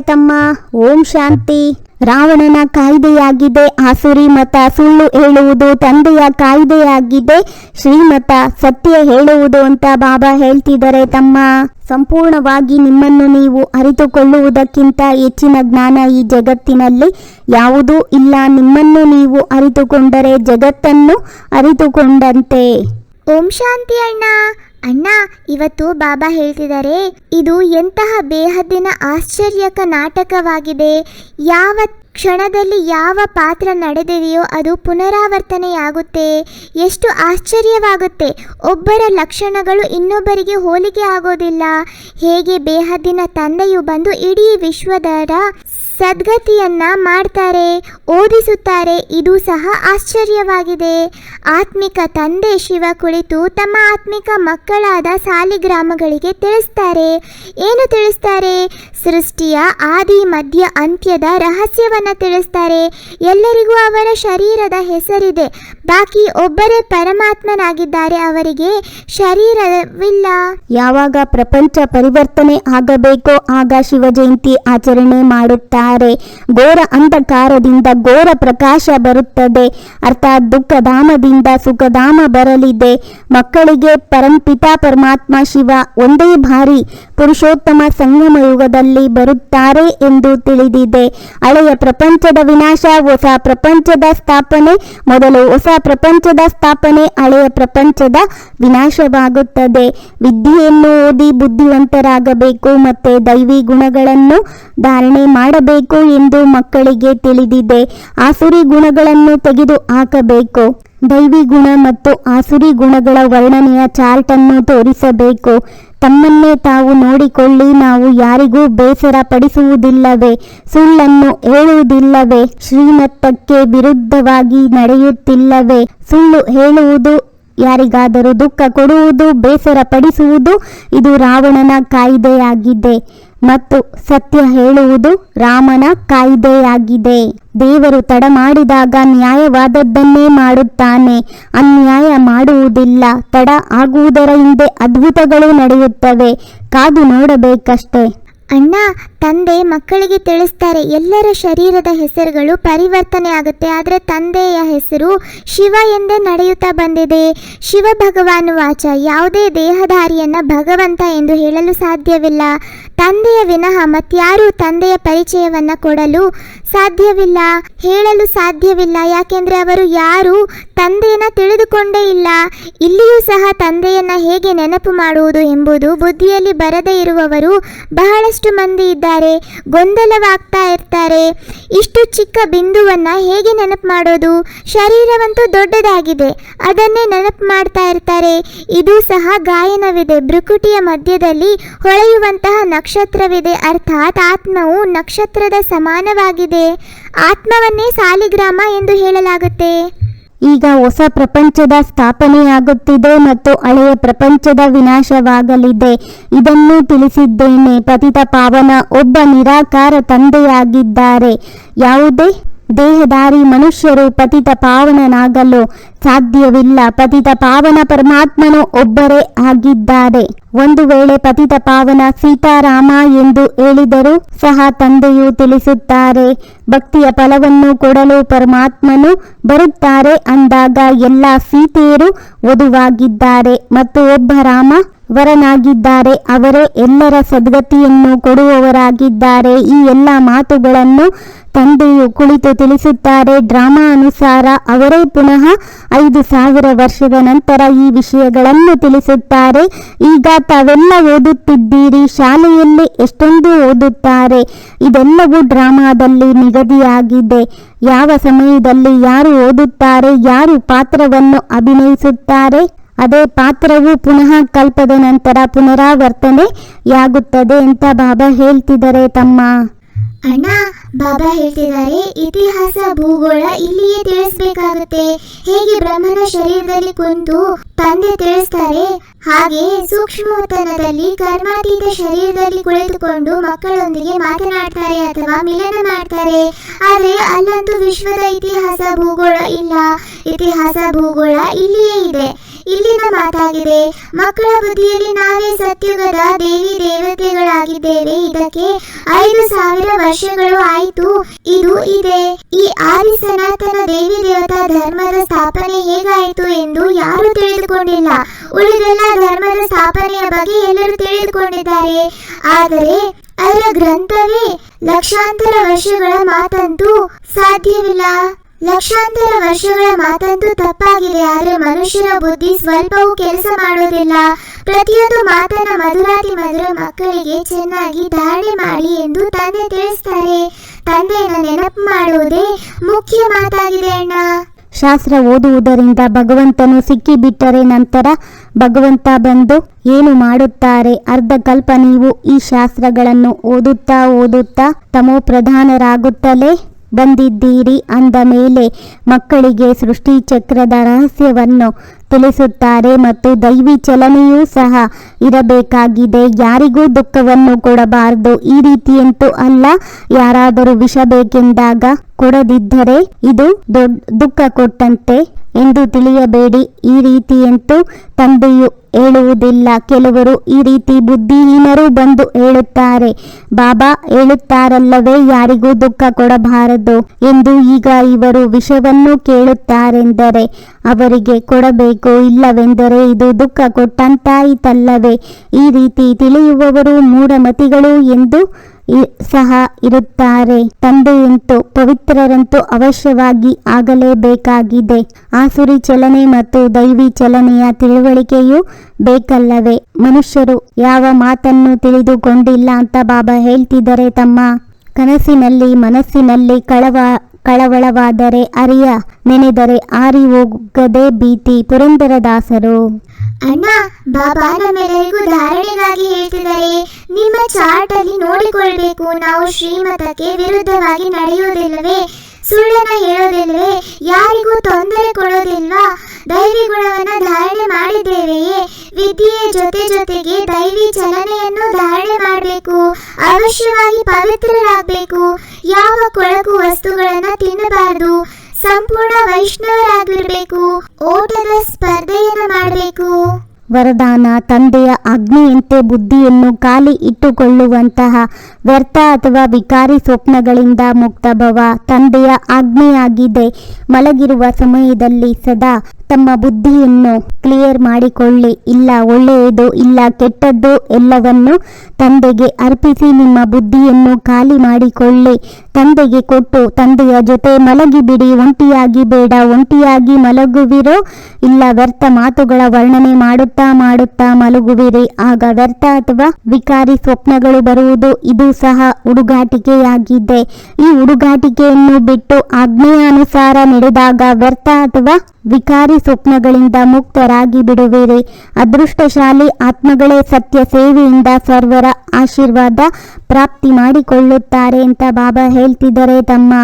ತಮ್ಮ ಓಂ ಶಾಂತಿ. ರಾವಣನ ಕಾಯ್ದೆಯಾಗಿದೆ ಆಸುರಿ ಮತ ಸುಳ್ಳು ಹೇಳುವುದು ತಂದೆಯ ಕಾಯ್ದೆಯಾಗಿದೆ, ಶ್ರೀಮತ ಸತ್ಯ ಹೇಳುವುದು ಅಂತ ಬಾಬಾ ಹೇಳ್ತಿದ್ದಾರೆ ತಮ್ಮ. ಸಂಪೂರ್ಣವಾಗಿ ನಿಮ್ಮನ್ನು ನೀವು ಅರಿತುಕೊಳ್ಳುವುದಕ್ಕಿಂತ ಹೆಚ್ಚಿನ ಜ್ಞಾನ ಈ ಜಗತ್ತಿನಲ್ಲಿ ಯಾವುದೂ ಇಲ್ಲ. ನಿಮ್ಮನ್ನು ನೀವು ಅರಿತುಕೊಂಡರೆ ಜಗತ್ತನ್ನು ಅರಿತುಕೊಂಡಂತೆ. ಓಂ ಶಾಂತಿ ಅಣ್ಣ. ಅಣ್ಣ, ಇವತ್ತು ಬಾಬಾ ಹೇಳ್ತಿದ್ದಾರೆ ಇದು ಎಂತಹ ಬೇಹದ್ದಿನ ಆಶ್ಚರ್ಯಕ ನಾಟಕವಾಗಿದೆ. ಯಾವ ಕ್ಷಣದಲ್ಲಿ ಯಾವ ಪಾತ್ರ ನಡೆದಿದೆಯೋ ಅದು ಪುನರಾವರ್ತನೆಯಾಗುತ್ತೆ. ಎಷ್ಟು ಆಶ್ಚರ್ಯವಾಗುತ್ತೆ. ಒಬ್ಬರ ಲಕ್ಷಣಗಳು ಇನ್ನೊಬ್ಬರಿಗೆ ಹೋಲಿಕೆ ಆಗೋದಿಲ್ಲ. ಹೇಗೆ ಬೇಹದ್ದಿನ ತಂದೆಯು ಬಂದು ಇಡೀ ವಿಶ್ವದರ ಸದ್ಗತಿಯನ್ನ ಮಾಡ್ತಾರೆ, ಓದಿಸುತ್ತಾರೆ, ಇದು ಸಹ ಆಶ್ಚರ್ಯವಾಗಿದೆ. ಆತ್ಮಿಕ ತಂದೆ ಶಿವ ಕುಳಿತು ತಮ್ಮ ಆತ್ಮಿಕ ಮಕ್ಕಳಾದ ಸಾಲಿಗ್ರಾಮಗಳಿಗೆ ತಿಳಿಸ್ತಾರೆ. ಏನು ತಿಳಿಸ್ತಾರೆ? ಸೃಷ್ಟಿಯ ಆದಿ, ಮಧ್ಯ, ಅಂತ್ಯದ ರಹಸ್ಯವನ್ನು ತಿಳಿಸ್ತಾರೆ. ಎಲ್ಲರಿಗೂ ಅವರ ಶರೀರದ ಹೆಸರಿದೆ. ಬಾಕಿ ಒಬ್ಬರೇ ಪರಮಾತ್ಮನಾಗಿದ್ದಾರೆ, ಅವರಿಗೆ ಶರೀರವಿಲ್ಲ. ಯಾವಾಗ ಪ್ರಪಂಚ ಪರಿವರ್ತನೆ ಆಗಬೇಕೋ ಆಗ ಶಿವ ಜಯಂತಿ ಆಚರಣೆ ಮಾಡುತ್ತಾರೆ. ಘೋರ ಅಂಧಕಾರದಿಂದ ಘೋರ ಪ್ರಕಾಶ ಬರುತ್ತದೆ. ಅರ್ಥಾತ್ ದುಃಖಧಾಮದಿಂದ ಸುಖಧಾಮ ಬರಲಿದೆ. ಮಕ್ಕಳಿಗೆ ಪರಂಪಿತಾ ಪರಮಾತ್ಮ ಶಿವ ಒಂದೇ ಬಾರಿ ಪುರುಷೋತ್ತಮ ಸಂಗಮ ಯುಗದಲ್ಲಿ ಬರುತ್ತಾರೆ ಎಂದು ತಿಳಿದಿದೆ. ಹಳೆಯ ಪ್ರಪಂಚದ ವಿನಾಶ, ಹೊಸ ಪ್ರಪಂಚದ ಸ್ಥಾಪನೆ, ಮೊದಲು ಹೊಸ ಪ್ರಪಂಚದ ಸ್ಥಾಪನೆ ಹಳೆಯ ಪ್ರಪಂಚದ ವಿನಾಶವಾಗುತ್ತದೆ. ವಿದ್ಯೆಯನ್ನು ಓದಿ ಬುದ್ಧಿವಂತರಾಗಬೇಕು ಮತ್ತೆ ದೈವಿ ಗುಣಗಳನ್ನು ಧಾರಣೆ ಮಾಡಬೇಕು ಎಂದು ಮಕ್ಕಳಿಗೆ ತಿಳಿದಿದೆ. ಆಸುರಿ ಗುಣಗಳನ್ನು ತೆಗೆದು ಹಾಕಬೇಕು ದೈವಿ ಗುಣ ಮತ್ತು ಆಸುರಿ ಗುಣಗಳ ವರ್ಣನೆಯ ಚಾರ್ಟ್ ಅನ್ನು ತೋರಿಸಬೇಕು. ತಮ್ಮನ್ನೇ ತಾವು ನೋಡಿಕೊಳ್ಳಿ, ನಾವು ಯಾರಿಗೂ ಬೇಸರ ಪಡಿಸುವುದಿಲ್ಲವೇ ಸುಳ್ಳನ್ನು ಹೇಳುವುದಿಲ್ಲವೇ? ಶ್ರೀಮತ್ತಕ್ಕೆ ವಿರುದ್ಧವಾಗಿ ನಡೆಯುತ್ತಿಲ್ಲವೇ? ಸುಳ್ಳು ಹೇಳುವುದು ಯಾರಿಗಾದರೂ ದುಃಖ ಕೊಡುವುದು ಬೇಸರ ಪಡಿಸುವುದು ಇದು ರಾವಣನ ಕಾಯ್ದೆಯಾಗಿದೆ. ಮತ್ತು ಸತ್ಯ ಹೇಳುವುದು ರಾಮನ ಕಾಯ್ದೆಯಾಗಿದೆ. ದೇವರು ತಡ ಮಾಡಿದಾಗ ನ್ಯಾಯವಾದದ್ದನ್ನೇ ಮಾಡುತ್ತಾನೆ. ಅನ್ಯಾಯ ಮಾಡುವುದಿಲ್ಲ. ತಡ ಆಗುವುದರ ಹಿಂದೆ ಅದ್ಭುತಗಳು ನಡೆಯುತ್ತವೆ. ಕಾದು ನೋಡಬೇಕಷ್ಟೇ. ಅಣ್ಣ, ತಂದೆ ಮಕ್ಕಳಿಗೆ ತಿಳಿಸ್ತಾರೆ, ಎಲ್ಲರ ಶರೀರದ ಹೆಸರುಗಳು ಪರಿವರ್ತನೆ ಆಗುತ್ತೆ, ಆದರೆ ತಂದೆಯ ಹೆಸರು ಶಿವ ಎಂದೇ ನಡೆಯುತ್ತಾ ಬಂದಿದೆ. ಶಿವ ಭಗವಾನ್ ವಾಚ, ಯಾವುದೇ ದೇಹಧಾರಿಯನ್ನ ಭಗವಂತ ಎಂದು ಹೇಳಲು ಸಾಧ್ಯವಿಲ್ಲ. ತಂದೆಯ ವಿನಃ ಮತ್ಯಾರೂ ತಂದೆಯ ಪರಿಚಯವನ್ನ ಕೊಡಲು ಸಾಧ್ಯವಿಲ್ಲ, ಹೇಳಲು ಸಾಧ್ಯವಿಲ್ಲ. ಯಾಕೆಂದ್ರೆ ಅವರು ಯಾರು ತಂದೆಯನ್ನ ತಿಳಿದುಕೊಂಡೇ ಇಲ್ಲ. ಇಲ್ಲಿಯೂ ಸಹ ತಂದೆಯನ್ನ ಹೇಗೆ ನೆನಪು ಮಾಡುವುದು ಎಂಬುದು ಬುದ್ಧಿಯಲ್ಲಿ ಬರದೇ ಇರುವವರು ಬಹಳಷ್ಟು ಮಂದಿ ಇದ್ದಾರೆ. ಗೊಂದಲವಾಗ್ತಾ ಇರ್ತಾರೆ. ಇಷ್ಟು ಚಿಕ್ಕ ಬಿಂದುವನ್ನ ಹೇಗೆ ನೆನಪು ಮಾಡೋದು? ಶರೀರವಂತೂ ದೊಡ್ಡದಾಗಿದೆ. ಅದನ್ನೇ ನೆನಪು ಮಾಡ್ತಾ ಇರ್ತಾರೆ. ಇದು ಸಹ ಗಾಯನವಿದೆ. ಭ್ರುಕುಟಿಯ ಮಧ್ಯದಲ್ಲಿ ಹೊಳೆಯುವಂತಹ ನಕ್ಷತ್ರವಿದೆ. ಅರ್ಥಾತ್ ಆತ್ಮವು ನಕ್ಷತ್ರದ ಸಮಾನವಾಗಿದೆ. ಆತ್ಮವನ್ನೇ ಸಾಲಿಗ್ರಾಮ ಎಂದು ಹೇಳಲಾಗುತ್ತೆ. ಈಗ ಹೊಸ ಪ್ರಪಂಚದ ಸ್ಥಾಪನೆಯಾಗುತ್ತಿದೆ ಮತ್ತು ಹಳೆಯ ಪ್ರಪಂಚದ ವಿನಾಶವಾಗಲಿದೆ. ಇದನ್ನು ತಿಳಿಸಿದ್ದೇನೆ. ಪತಿತ ಪಾವನ ಒಬ್ಬ ನಿರಾಕಾರ ತಂದೆಯಾಗಿದ್ದಾರೆ. ಯಾವುದೇ ದೇಹಧಾರಿ ಮನುಷ್ಯರು ಪತಿತ ಪಾವನನಾಗಲು ಸಾಧ್ಯವಿಲ್ಲ. ಪತಿತ ಪಾವನ ಪರಮಾತ್ಮನು ಒಬ್ಬರೇ ಆಗಿದ್ದಾರೆ. ಒಂದು ವೇಳೆ ಪತಿತ ಪಾವನ ಸೀತಾರಾಮ ಎಂದು ಹೇಳಿದರೂ ಸಹ ತಂದೆಯು ತಿಳಿಸುತ್ತಾರೆ, ಭಕ್ತಿಯ ಫಲವನ್ನು ಕೊಡಲು ಪರಮಾತ್ಮನು ಬರುತ್ತಾರೆ ಅಂದಾಗ ಎಲ್ಲ ಸೀತೆಯರು ವಧುವಾಗಿದ್ದಾರೆ ಮತ್ತು ಒಬ್ಬ ರಾಮ ವರನಾಗಿದ್ದಾರೆ. ಅವರೇ ಎಲ್ಲರ ಸದ್ಗತಿಯನ್ನು ಕೊಡುವವರಾಗಿದ್ದಾರೆ. ಈ ಎಲ್ಲ ಮಾತುಗಳನ್ನು ತಂದೆಯು ಕುಳಿತು ತಿಳಿಸುತ್ತಾರೆ. ಡ್ರಾಮಾ ಅನುಸಾರ ಅವರೇ ಪುನಃ ಐದು ಸಾವಿರ ವರ್ಷದ ನಂತರ ಈ ವಿಷಯಗಳನ್ನು ತಿಳಿಸುತ್ತಾರೆ. ಈಗ ತಾವೆಲ್ಲ ಓದುತ್ತಿದ್ದೀರಿ. ಶಾಲೆಯಲ್ಲಿ ಎಷ್ಟೊಂದು ಓದುತ್ತಾರೆ. ಇದೆಲ್ಲವೂ ಡ್ರಾಮಾದಲ್ಲಿ ನಿಗದಿಯಾಗಿದೆ. ಯಾವ ಸಮಯದಲ್ಲಿ ಯಾರು ಓದುತ್ತಾರೆ, ಯಾರು ಪಾತ್ರವನ್ನು ಅಭಿನಯಿಸುತ್ತಾರೆ? ಅದೇ ಪಾತ್ರವು ಪುನಃ ಕಲ್ಪದ ನಂತರ ಪುನರಾವರ್ತನೆಯಾಗುತ್ತದೆ ಅಂತ ಬಾಬಾ ಹೇಳ್ತಿದ್ದಾರೆ ತಮ್ಮ. ಅಣ್ಣ, ಬಾಬಾ ಹೇಳ್ತಿದ್ದಾರೆ, ಇತಿಹಾಸ, ಭೂಗೋಳ ಇಲ್ಲಿಯೇ ತಿಳಿಸ್ಬೇಕಾಗುತ್ತೆ. ಹೇಗೆ ಬ್ರಹ್ಮನ ಶರೀರದಲ್ಲಿ ಕುಂತು ತಂದೆ ತಿಳಿಸ್ತಾರೆ, ಹಾಗೆ ಸೂಕ್ಷ್ಮತನದಲ್ಲಿ ಕರ್ಮಾತೀತ ಶರೀರದಲ್ಲಿ ಕುಳಿತುಕೊಂಡು ಮಕ್ಕಳೊಂದಿಗೆ ಮಾತನಾಡ್ತಾರೆ ಅಥವಾ ಮಿಲನ ಮಾಡ್ತಾರೆ. ಆದರೆ ಅಲ್ಲಂತೂ ವಿಶ್ವದ ಇತಿಹಾಸ, ಭೂಗೋಳ ಇಲ್ಲ. ಇತಿಹಾಸ, ಭೂಗೋಳ ಇಲ್ಲಿಯೇ ಇದೆ. ಇಲ್ಲಿನ ಮಾತಾಗಿದೆ. ಮಕ್ಕಳ ಬುದ್ಧಿಯಲ್ಲಿ ನಾವೇ ಸತ್ಯುಗದ ದೇವಿ ದೇವತೆಗಳಾಗಿದ್ದೇವೆ. ಇದಕ್ಕೆ ಐದು ಸಾವಿರ ವರ್ಷಗಳು ಆಯಿತು. ಇದು ಇದೆ. ಈ ಆದಿ ಸನಾತನ ದೇವಿ ದೇವತಾ ಧರ್ಮದ ಸ್ಥಾಪನೆ ಹೇಗಾಯಿತು ಎಂದು ಯಾರು ತಿಳಿದುಕೊಂಡಿಲ್ಲ. ಉಳಿದೆಲ್ಲ ಧರ್ಮದ ಸ್ಥಾಪನೆಯ ಬಗ್ಗೆ ಎಲ್ಲರೂ ತಿಳಿದುಕೊಂಡಿದ್ದಾರೆ. ಆದರೆ ಅದರ ಗ್ರಂಥವೇ ಲಕ್ಷಾಂತರ ವರ್ಷಗಳ ಮಾತಂತೂ ಸಾಧ್ಯವಿಲ್ಲ. ಲಕ್ಷಾಂತರ ವರ್ಷಗಳ ಮಾತಂತೂ ತಪ್ಪಾಗಿದೆ, ಆದರೆ ಮನುಷ್ಯರ ಬುದ್ಧಿ ಸ್ವಲ್ಪವೂ ಕೆಲಸ ಮಾಡೋದಿಲ್ಲ. ಪ್ರತಿಯೊಂದು ಮಾತನ್ನ ಮಧುರಾತಿ ಮಧುರ ಮಕ್ಕಳಿಗೆ ಚೆನ್ನಾಗಿ ಧಾರಣೆ ಮಾಡಿ ಎಂದು ತಂದೆ ತಿಳಿಸ್ತಾರೆ. ತಂದೆಯನ್ನ ನೆನಪು ಮಾಡುವುದೇ ಮುಖ್ಯ ಮಾತಾಗಿದೆ ಅಣ್ಣ. ಶಾಸ್ತ್ರ ಓದುವುದರಿಂದ ಭಗವಂತನು ಸಿಕ್ಕಿಬಿಟ್ಟರೆ ನಂತರ ಭಗವಂತ ಬಂದು ಏನು ಮಾಡುತ್ತಾರೆ? ಅರ್ಧ ಕಲ್ಪ ನೀವು ಈ ಶಾಸ್ತ್ರಗಳನ್ನು ಓದುತ್ತಾ ಓದುತ್ತಾ ತಮೋ ಪ್ರಧಾನರಾಗುತ್ತಲೇ ಬಂದಿದ್ದೀರಿ ಅಂದ ಮೇಲೆ ಮಕ್ಕಳಿಗೆ ಸೃಷ್ಟಿ ಚಕ್ರದ ರಹಸ್ಯವನ್ನು ತಿಳಿಸುತ್ತಾರೆ ಮತ್ತು ದೈವಿ ಚಲನೆಯೂ ಸಹ ಇರಬೇಕಾಗಿದೆ. ಯಾರಿಗೂ ದುಃಖವನ್ನು ಕೊಡಬಾರದು. ಈ ರೀತಿಯಂತೂ ಅಲ್ಲ. ಯಾರಾದರೂ ವಿಷ ಬೇಕೆಂದಾಗ ಕೊಡದಿದ್ದರೆ ಇದು ದೊಡ್ಡ ದುಃಖ ಕೊಟ್ಟಂತೆ. ಎಂದು ತಿಳಿಯಬೇಡಿ. ಈ ರೀತಿಯಂತೂ ತಂದೆಯು ಹೇಳುವುದಿಲ್ಲ. ಕೆಲವರು ಈ ರೀತಿ ಬುದ್ಧಿಹೀನರು ಬಂದು ಹೇಳುತ್ತಾರೆ, ಬಾಬಾ ಹೇಳುತ್ತಾರಲ್ಲವೇ, ಯಾರಿಗೂ ದುಃಖ ಕೊಡಬಾರದು ಎಂದು ಈಗ ಇವರು ವಿಷವನ್ನು ಕೇಳುತ್ತಾರೆಂದರೆ, ಅವರಿಗೆ ಕೊಡಬೇಕು ಇಲ್ಲವೆಂದರೆ ಇದು ದುಃಖ ಕೊಟ್ಟಂತಾಯಿತಲ್ಲವೇ? ಈ ರೀತಿ ತಿಳಿಯುವವರು ಮೂಢಮತಿಗಳು ಎಂದು ಸಹ ಇರುತ್ತಾರೆ. ತಂದೆಯಂತೂ ಪವಿತ್ರರಂತೂ ಅವಶ್ಯವಾಗಿ ಆಗಲೇಬೇಕಾಗಿದೆ. ಆಸುರಿ ಚಲನೆ ಮತ್ತು ದೈವಿ ಚಲನೆಯ ತಿಳುವಳಿಕೆಯೂ ಬೇಕಲ್ಲವೇ? ಮನುಷ್ಯರು ಯಾವ ಮಾತನ್ನು ತಿಳಿದುಕೊಂಡಿಲ್ಲ ಅಂತ ಬಾಬಾ ಹೇಳ್ತಿದ್ದಾರೆ ತಮ್ಮ ಕನಸಿನಲ್ಲಿ, ಮನಸ್ಸಿನಲ್ಲಿ ಕಳವ, ಕಳವಳವಾದರೆ ಅರಿಯ, ನೆನೆದರೆ ಆರಿ ಹೋಗದೆ ಭೀತಿ. ಪುರಂದರದಾಸರು. ಅಣ್ಣ ಬಾಬಾ ಧಾರಣೆಗಾಗಿ ಹೇಳ್ತಿದ್ದಾರೆ. ನಿಮ್ಮ ಚಾರ್ಟ್ ಅಲ್ಲಿ ನೋಡಿಕೊಳ್ಬೇಕು. ನಾವು ಶ್ರೀಮತಕ್ಕೆ ವಿರುದ್ಧವಾಗಿ ನಡೆಯುವುದಿಲ್ಲವೇ ಸುಳ್ಳನ್ನ ಹೇಳೋದಿಲ್ವೇ ಯಾರಿಗೂ ತೊಂದರೆ ಕೊಡೋದಿಲ್ವಾ? ದೈವಿ ಗುಣವನ್ನ ಧಾರಣೆ ಮಾಡಿದ್ದೇವೆಯೇ? ವಿದ್ಯೆಯ ಜೊತೆ ಜೊತೆಗೆ ದೈವಿ ಚಲನೆಯನ್ನು ಧಾರಣೆ ಮಾಡಬೇಕು. ಅವಶ್ಯವಾಗಿ ಪವಿತ್ರರಾಗಬೇಕು. ಯಾವ ಕೊಳಕು ವಸ್ತುಗಳನ್ನ ತಿನ್ನಬಾರದು. ಸಂಪೂರ್ಣ ವೈಷ್ಣವರಾಗಿರ್ಬೇಕು. ಓಟದ ಸ್ಪರ್ಧೆಯನ್ನು ಮಾಡಬೇಕು. ವರದಾನ, ತಂದೆಯ ಅಗ್ನಿಯಂತೆ ಬುದ್ಧಿಯನ್ನು ಖಾಲಿ ಇಟ್ಟುಕೊಳ್ಳುವಂತಹ ವ್ಯರ್ಥ ಅಥವಾ ವಿಕಾರಿ ಸ್ವಪ್ನಗಳಿಂದ ಮುಕ್ತ ಭವ ತಂದೆಯ ಆಜ್ಞೆಯಾಗಿದೆ. ಮಲಗಿರುವ ಸಮಯದಲ್ಲಿ ಸದಾ ತಮ್ಮ ಬುದ್ಧಿಯನ್ನು ಕ್ಲಿಯರ್ ಮಾಡಿಕೊಳ್ಳಿ. ಇಲ್ಲ ಒಳ್ಳೆಯದು, ಇಲ್ಲ ಕೆಟ್ಟದ್ದು ಎಲ್ಲವನ್ನು ತಂದೆಗೆ ಅರ್ಪಿಸಿ, ನಿಮ್ಮ ಬುದ್ಧಿಯನ್ನು ಖಾಲಿ ಮಾಡಿಕೊಳ್ಳಿ. ತಂದೆಗೆ ಕೊಟ್ಟು, ತಂದೆಯ ಜೊತೆ ಮಲಗಿಬಿಡಿ ಒಂಟಿಯಾಗಿ ಬೇಡ, ಒಂಟಿಯಾಗಿ ಮಲಗುವಿರೋ. ಇಲ್ಲ ವ್ಯರ್ಥ ಮಾತುಗಳ ವರ್ಣನೆ ಮಾಡುತ್ತಾ ಮಾಡುತ್ತಾ ಮಲಗುವಿರಿ. ಆಗ ವ್ಯರ್ಥ ಅಥವಾ ವಿಕಾರಿ ಸ್ವಪ್ನಗಳು ಬರುವುದು, ಇದು ಸಹ ಹುಡುಗಾಟಿಕೆಯಾಗಿದೆ ಈ ಹುಡುಗಾಟಿಕೆಯನ್ನು ಬಿಟ್ಟು ಆಜ್ಞೆಯಾನುಸಾರ ನಡೆದಾಗ ವ್ಯರ್ಥ ಅಥವಾ ವಿಕಾರಿ ಸ್ವಪ್ನಗಳಿಂದ ಮುಕ್ತರಾಗಿ ಬಿಡುವಿರಿ. ಅದೃಷ್ಟಶಾಲಿ ಆತ್ಮಗಳೇ ಸತ್ಯ ಸೇವೆಯಿಂದ ಸರ್ವರ ಆಶೀರ್ವಾದ ಪ್ರಾಪ್ತಿ ಮಾಡಿಕೊಳ್ಳುತ್ತಾರೆ ಅಂತ ಬಾಬಾ ಹೇಳ್ತಿದ್ದಾರೆ ತಮ್ಮ.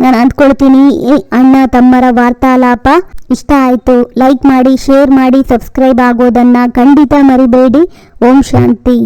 ನಾನು ಅಂದ್ಕೊಳ್ತೀನಿ ಅಣ್ಣ ತಮ್ಮರ ವಾರ್ತಾಲಾಪ ಇಷ್ಟ ಆಯಿತು. ಲೈಕ್ ಮಾಡಿ, ಶೇರ್ ಮಾಡಿ, ಸಬ್ಸ್ಕ್ರೈಬ್ ಆಗೋದನ್ನು ಖಂಡಿತ ಮರಿಬೇಡಿ. ಓಂ ಶಾಂತಿ.